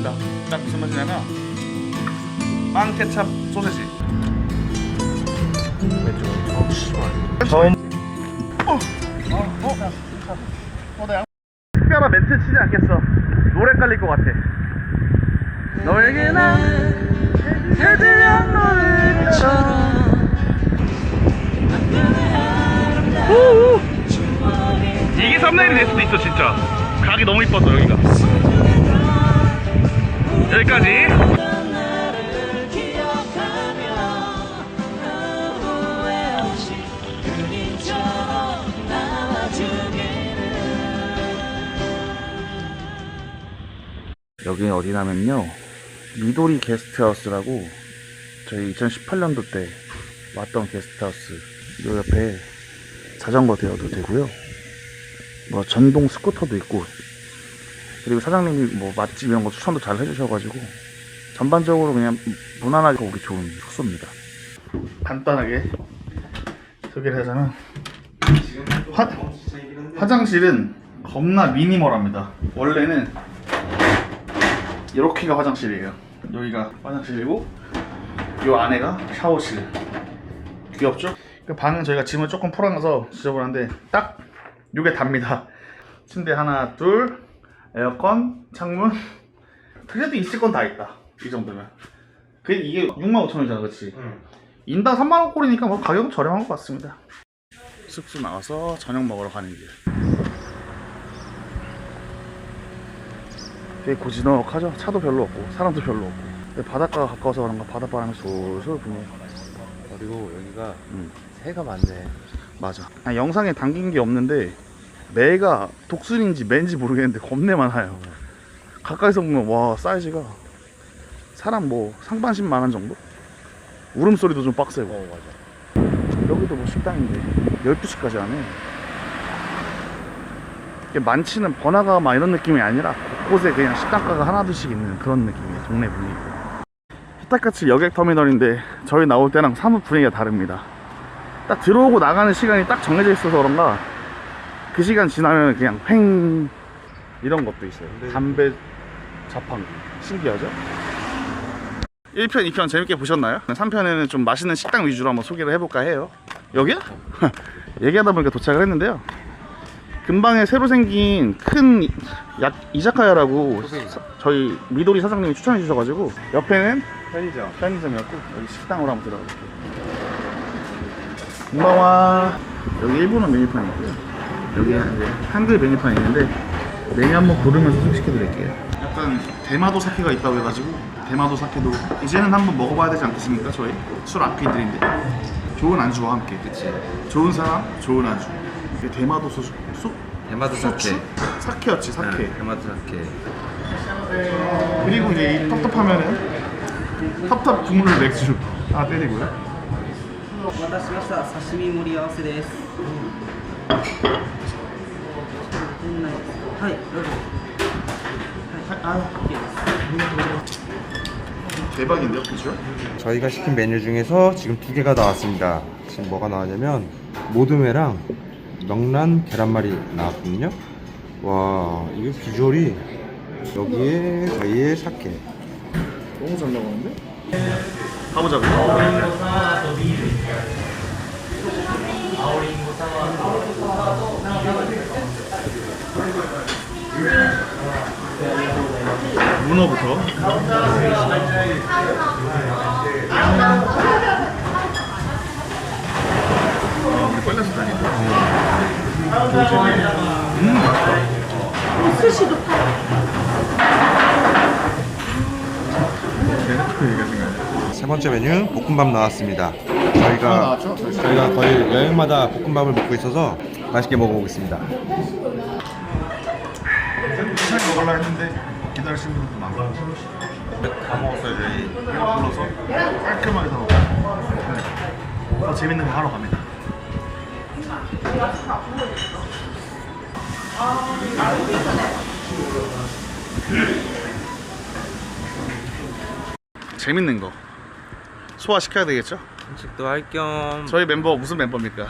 맛입니다. 딱 무슨 맛이냐면 빵 케찹 소세지. 처음 어, 특별한 멘트 치지 않겠어. 노래 깔릴 것 같아. 너에게 난 해질녘 노래처럼. 이게 썸네일이 될 수도 있어 진짜. 각이 너무 이뻐서 여기가. 여기까지. 여기는 어디냐면요 미도리 게스트하우스라고 저희 2018년도 때 왔던 게스트하우스 요 옆에 자전거 대여도 되고요 뭐 전동 스쿠터도 있고 그리고 사장님이 뭐 맛집 이런 거 추천도 잘 해주셔가지고 전반적으로 그냥 무난하게 오기 좋은 숙소입니다 간단하게 소개를 하자면 화, 화장실은 겁나 미니멀합니다 원래는 이렇게가 화장실이에요. 여기가 화장실이고 요 안에가 샤워실. 귀엽죠? 그 방은 저희가 짐을 조금 풀어놔서 지저분한데 딱 요게 답니다. 침대 하나, 둘, 에어컨, 창문. 그래도 있을 건 다 있다. 이 정도면. 그 이게 65,000원이잖아, 그렇지? 인당 3만 원 꼴이니까 뭐 가격은 저렴한 것 같습니다. 숙소 나와서 저녁 먹으러 가는 길. 되게 고즈넉하죠? 차도 별로 없고 사람도 별로 없고 근데 바닷가가 가까워서 그런가 바닷바람이 솔솔 부네요 그리고 여기가 음. 새가 많네. 맞아 아니, 영상에 담긴 게 없는데 매가 독순인지 매인지 모르겠는데 겁내 많아요. 가까이서 보면 와 사이즈가 사람 뭐 상반신만한 정도? 울음소리도 좀 빡세고. 어 맞아. 여기도 뭐 식당인데 12시까지 하네. 이게 많지는 번화가 막 이런 느낌이 아니라 곳곳에 그냥 식당가가 하나둘씩 있는 그런 느낌이에요 동네 분위기. 후딱같이 여객터미널인데 저희 나올 때랑 사뭇 분위기가 다릅니다. 딱 들어오고 나가는 시간이 딱 정해져 있어서 그런가 그 시간 지나면 그냥 팽 이런 것도 있어요 네. 담배 자판기 신기하죠? 1편, 2편 재밌게 보셨나요? 3편에는 좀 맛있는 식당 위주로 한번 소개를 해볼까 해요. 여기야? 얘기하다 보니까 도착을 했는데요. 근방에 새로 생긴 큰 약, 이자카야라고 사- 저희 미도리 사장님이 추천해 주셔가지고 옆에는 편의점. 편의점이었고 여기 식당으로 한번 들어가 볼게요. 금방와 여기 일본어 메뉴판이 있고요. 여기 이제 한글 메뉴판이 있는데 메뉴 한번 고르면서 소개시켜 드릴게요. 약간 대마도 사케가 있다고 해가지고 대마도 사케도 이제는 한번 먹어봐야 되지 않겠습니까? 저희 술 아피들인데 좋은 안주와 함께 그치 좋은 사람 좋은 안주 이게 대마도 소주 소 대마도 소주? 사케. 사케였지 사케 네, 대마도 사케. 그리고 이제 이 텁텁하면은 텁텁 국물 맥주 아 때리고요 お待たせしました刺身盛り合わせです店内です はいどうぞ아 OKです 대박인데요 비주얼? 저희가 시킨 메뉴 중에서 지금 두 개가 나왔습니다. 지금 뭐가 나왔냐면 모듬회랑 명란 계란말이 나왔거든요. 와 이게 비주얼이 여기에 저희의 사케. 너무 잘 나가는데? 가보자고 문어부터 세 번째 메뉴 볶음밥 나왔습니다. 저희가? 저희가 거의 여행마다 볶음밥을 먹고 있어서 맛있게 먹어보겠습니다. 천천히 먹으려 했는데 기다리시는 분도 많고 다 먹었어요 저희. 이거 불러서 깔끔하게 다 먹고 네. 더 재밌는 거 하러 갑니다 재밌는 거 소화시켜야 되겠죠? 음식도 할 겸 저희 멤버 무슨 멤버입니까?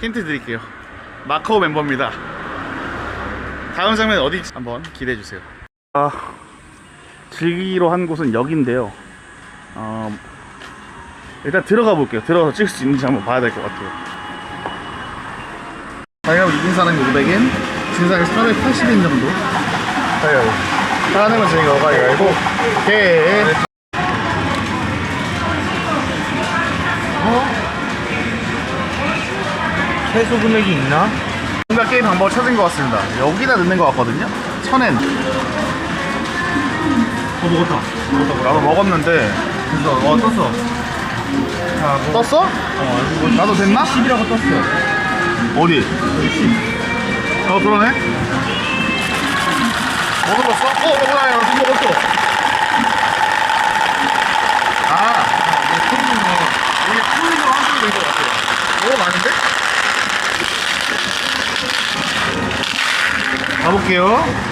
힌트 드릴게요 마카오 멤버입니다 다음 장면 어디 한번 기대해 주세요 아 즐기기로 한 곳은 여기인데요. 어, 일단 들어가 볼게요. 들어가서 찍을 수 있는지 한번 봐야 될 것 같아요. 가위바위보 이긴 사람이 500엔, 진 사람이 480엔 정도. 가위바위보. 하나면 저희가 가위바위보. 오케이. 최소 금액이 있나? 뭔가 게임 방법을 찾은 것 같습니다. 여기다 넣는 것 같거든요. 천엔. 어 먹었다. 먹었다. 나도 먹었는데 그래서 어 떴어. 자, 뭐, 떴어? 어, 이거 나도 됐나? 10이라고 떴어. 어디? 어 그러네. 뭐 눌렀어? 어야 지금 먹었어. 아 이게 코인으로 한쪽이 된것 같아요. 오 많은데? 가볼게요.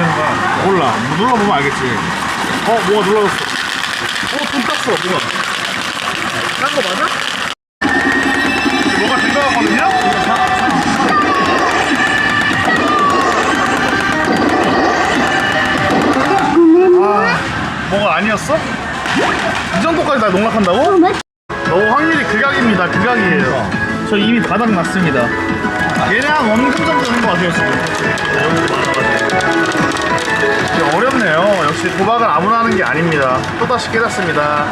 하는 거야? 몰라. 뭐 눌러보면 알겠지. 어, 뭐가 눌러졌어. 어, 돈 땄어. 뭐야. 딴거 맞아? 뭐가 된거 같거든요? 아, 뭐가 아니었어? 이 정도까지 날 농락한다고? 너무 확률이 극악입니다. 극악이에요. 저 이미 바닥 났습니다. 얘랑 원금 정도 되는 것 같아요, 지금. 어렵네요. 역시 도박은 아무나 하는 게 아닙니다. 또다시 깨닫습니다.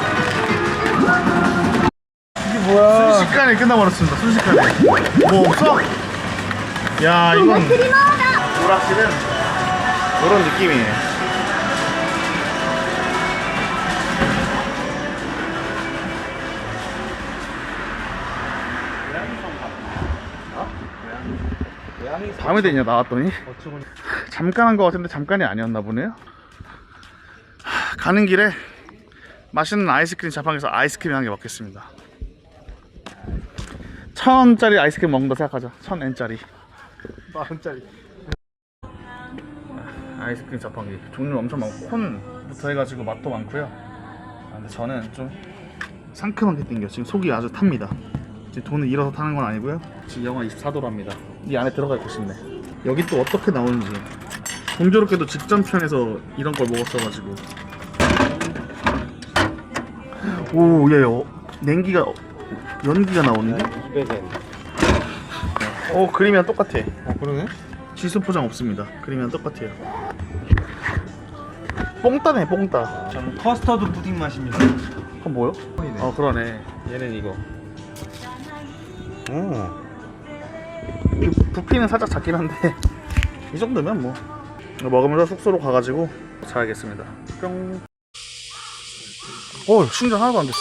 이게 뭐야? 순식간에 끝나버렸습니다. 순식간에. 뭐 없어? 야, 이건 오락실은 이런 느낌이에요. 밤이 되냐 나왔더니 어쩌고 잠깐 한 것 같은데 잠깐이 아니었나 보네요. 하, 가는 길에 맛있는 아이스크림 자판기에서 아이스크림 한 개 먹겠습니다. 천 원짜리 아이스크림 먹는다 생각하자. 천 엔짜리. 만 원짜리. 아이스크림 자판기 종류 엄청 많고 콘부터 해가지고 맛도 많고요. 아, 근데 저는 좀 상큼한 게 땡겨. 지금 속이 아주 탑니다. 지금 돈을 잃어서 타는 건 아니고요. 지금 영하 24도랍니다. 이 안에 들어가 있고 싶네. 여기 또 어떻게 나오는지. 공교롭게도 직전 편에서 이런 걸 먹었어가지고. 오, 야, 야, 냉기가 연기가 나오는데? 200엔. 오, 그림이랑 똑같아. 어 그러네? 지수 포장 없습니다. 그림이랑 똑같아요. 뽕따네, 뽕따. 저는 커스터드 푸딩 맛입니다. 그건 뭐요? 어, 그러네. 얘는 이거. 오. 부- 부피는 살짝 작긴 한데 이 정도면 뭐 먹으면서 숙소로 가가지고 자야겠습니다. 뿅. 어, 충전 하나도 안 됐어.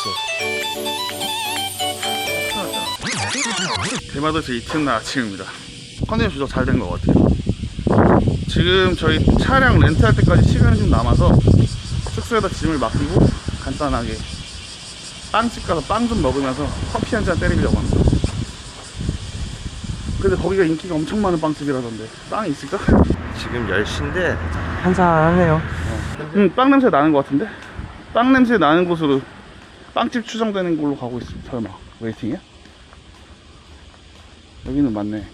대마도에서 이튿날 아침입니다. 컨디션 조작 잘된 것 같아요. 지금 저희 차량 렌트할 때까지 시간이 좀 남아서 숙소에다 짐을 맡기고 간단하게 빵집 가서 빵 좀 먹으면서 커피 한 잔 때리려고 합니다. 근데 거기가 인기가 엄청 많은 빵집이라던데 빵이 있을까? 지금 10시인데 한산하네요. 응, 빵 냄새 나는 것 같은데? 빵 냄새 나는 곳으로 빵집 추정되는 걸로 가고 있어. 설마 웨이팅이야? 여기는 맞네.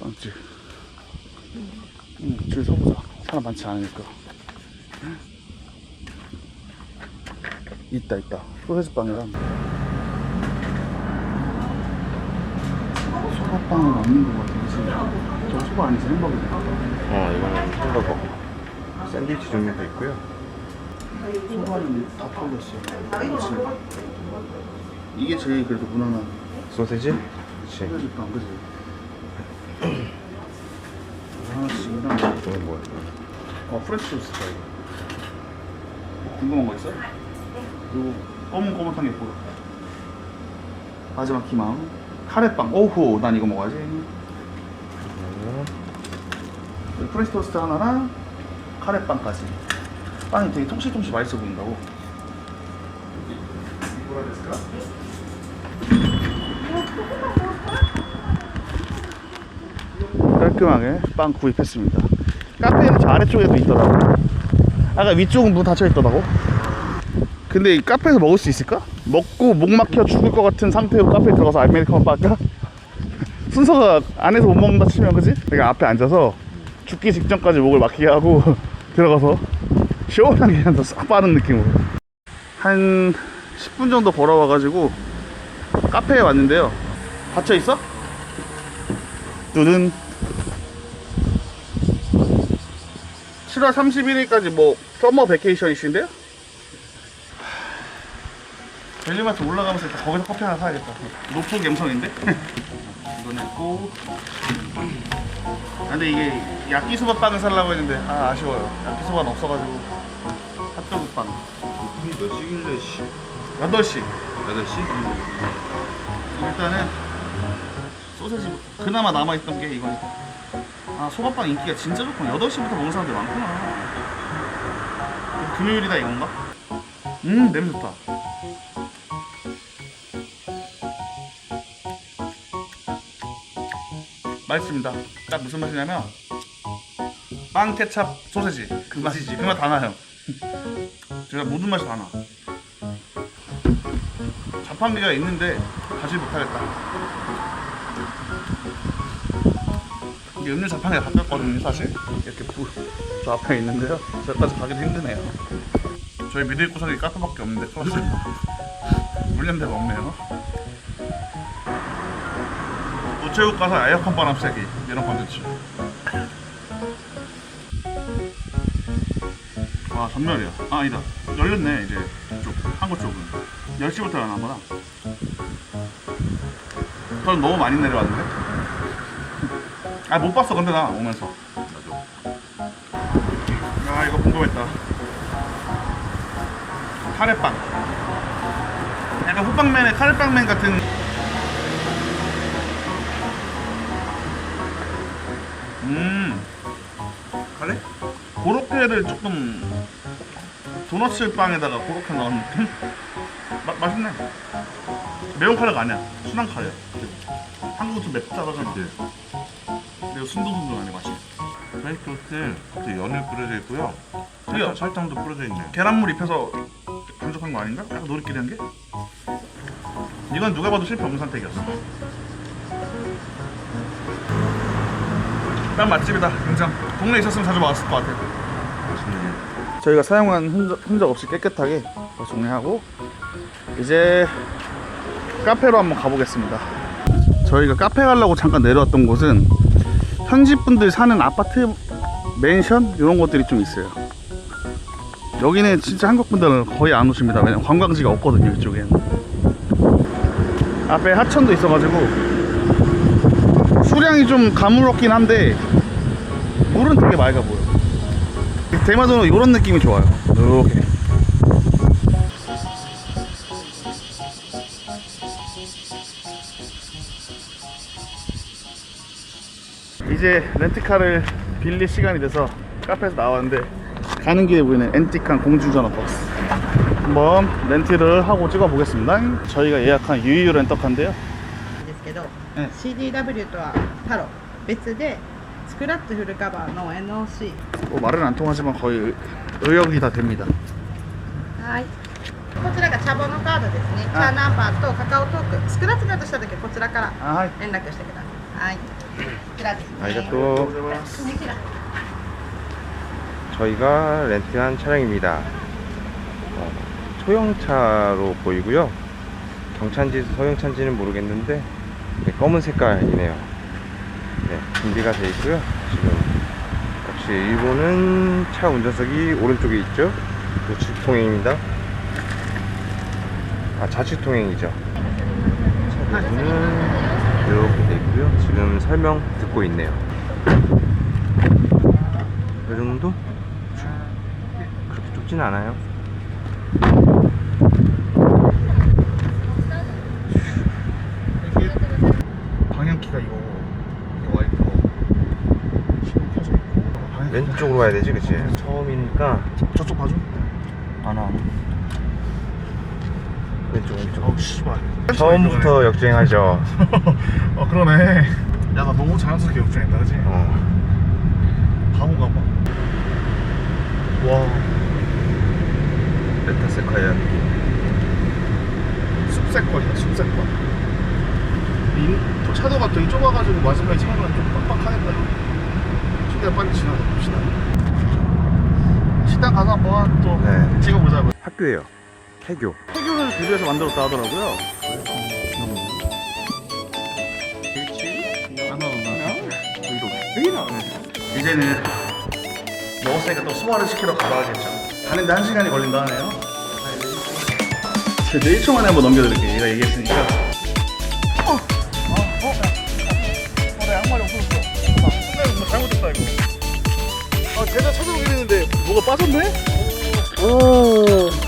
빵집. 응, 줄 서보자. 사람 많지 않으니까. 있다, 있다. 소세지 빵이랑. 소바빵은 없는 것 같아. 그치? 저거 소바 아니지? 햄버거네. 어 이거는 햄버거. 샌드위치 종류도 있고요. 소바는 다 털렸어. 그치? 이게 제일 그래도 무난한 소세지? 그치. 소세지 빵, 그지? 하나씩이랑 이건 뭐야? 어 프레시 토스트다 이거 궁금한 거 있어? 요거 꼬문꼬문한 게 보여 마지막 희망 카레빵. 오호 난 이거 먹어야지. 여기 프레시 토스트 하나랑 카레빵까지. 빵이 되게 통실통실 맛있어 보인다고. 뭐라? 깔끔하게 빵 구입했습니다. 카페는 저 아래쪽에도 있더라고. 아까 위쪽은 문 닫혀 있더라고. 근데 이 카페에서 먹을 수 있을까? 먹고 목 막혀 죽을 것 같은 상태로 카페에 들어가서 아메리카노 빨까? 순서가 안에서 못 먹는다 치면 그지? 내가 앞에 앉아서 죽기 직전까지 목을 막히게 하고 들어가서 시원하게 한싹 빠는 느낌으로 한 10분 정도 걸어와가지고 카페에 왔는데요 닫혀 있어? 뚜든 7월 31일까지 뭐 서머 베케이션이신데요? 벨리마트 올라가면서 일단 거기서 커피 하나 사야겠다. 노프 갬성인데? 이거 냈고. 아, 근데 이게 야끼소바 빵을 살라고 했는데 아 아쉬워요. 야끼소바는 없어가지고. 핫도그 빵몇 시길래 씨. 8시. 8시? 일단은 소세지 그나마 남아있던 게 이거니까. 아 소바빵 인기가 진짜 좋구나. 8시부터 먹는 사람들이 많구나. 금요일이다 이건가? 음 냄새 좋다 맛있습니다 딱 무슨 맛이냐면 빵 케찹 소세지 그 맛이지 그 맛 다 나요 제가 모든 맛이 다 나 자판기가 있는데 가지 못하겠다. 이게 음료 자판기가 바뀌었거든요, 사실. 이렇게 부, 저 앞에 있는데요. 저기까지 가기도 힘드네요. 저희 믿을 구석이 카페밖에 없는데 났습니다. 물련대가 없네요. 우체국 가서 에어컨 바람 쐬기 이런 컨텐츠. 와 전멸이야. 아 아니다. 열렸네 이제 이쪽 한국 쪽은. 10시부터 열나 보다. 저는 너무 많이 내려왔는데? 아, 못 봤어, 근데 나 오면서. 아, 이거 궁금했다. 카레빵. 약간 호빵맨의 카레빵맨 같은. 음, 카레? 고로케를 조금 도너츠 빵에다가 고로케 넣은 느낌? 마, 맛있네. 매운 카레가 아니야. 순한 카레야. 한국은 좀 맵다하잖아. 그리고 순둥순둥하네 맛이. 프렌치 토스트에 그 연유 뿌려져 있고요. 설탕, 설탕도 뿌려져 있네요 계란물 입혀서 반죽한 거 아닌가? 약간 노릇끼리 한 게? 이건 누가 봐도 실패 없는 선택이었어. 딱 맛집이다. 인정. 동네에 있었으면 자주 왔을 것 같아. 맛있네 저희가 사용한 흔적, 흔적 없이 깨끗하게 다 정리하고 이제 카페로 한번 가보겠습니다. 저희가 카페 가려고 잠깐 내려왔던 곳은 현지 분들 사는 아파트 맨션 이런 것들이 좀 있어요. 여기는 진짜 한국 분들은 거의 안 오십니다. 왜냐면 관광지가 없거든요 이쪽엔. 앞에 하천도 있어가지고 수량이 좀 가물었긴 한데 물은 되게 맑아 보여. 대마도는 이런 느낌이 좋아요. 이렇게. 이제 렌트카를 빌릴 시간이 돼서 카페에서 나왔는데 가는 길에 보이는 앤틱한 공중전화 박스 한번 렌트를 하고 찍어 보겠습니다. 저희가 예약한 유유 렌터카인데요. ですけど、うん CDW とはタロ別でスクラッチフルカバーの NOC 뭐 말은 안 통하지만 거의 의- 의역이 다 됩니다. はいこちらが茶ボのカードですねチあャーナンバーとカカオトークスクラッチだとした時はこちらから 아, 連絡してくださいはいこちらですね 아리가또 こちら 저희가 렌트한 차량입니다 어, 소형차로 보이고요 경차인지 소형차인지는 모르겠는데 네, 검은 색깔이네요. 네, 준비가 되어 있고요. 지금 역시 일본은 차 운전석이 오른쪽에 있죠? 우측 통행입니다. 아 좌측 통행이죠. 차 내부는 이렇게 되어 있고요. 지금 설명 듣고 있네요. 이 정도? 그렇게 좁진 않아요 이게 방향키가 이거 이거 와이퍼 신호 켜져 있고 방향키 왼쪽으로 가야 되지 그치? 처음이니까 저쪽 봐줘. 안와 왼쪽 왼쪽 어우 씨발. 처음부터 역주행하죠 어 그러네. 야 나 너무 자연스럽게 역주행했다 그지? 어 바보가 봐. 와 레타세카야 느낌 숲색거리다 숲색거. 이또 차도가 되게 좁아가지고 마지막에 찍으면 좀 빡빡하겠다. 최대한 빨리 지나가 봅시다. 식당 가서 한번 또 네. 찍어보자고요. 학교예요. 해교. 해교를 대구에서 만들었다 하더라고요. 이제는 먹었으니까 또 소화를 시키러 가봐야겠죠. 가는데 한 시간이 걸린다 하네요. 제가 1초 만에 한번 넘겨드릴게요. 얘가 얘기했으니까. 빠졌네? 오.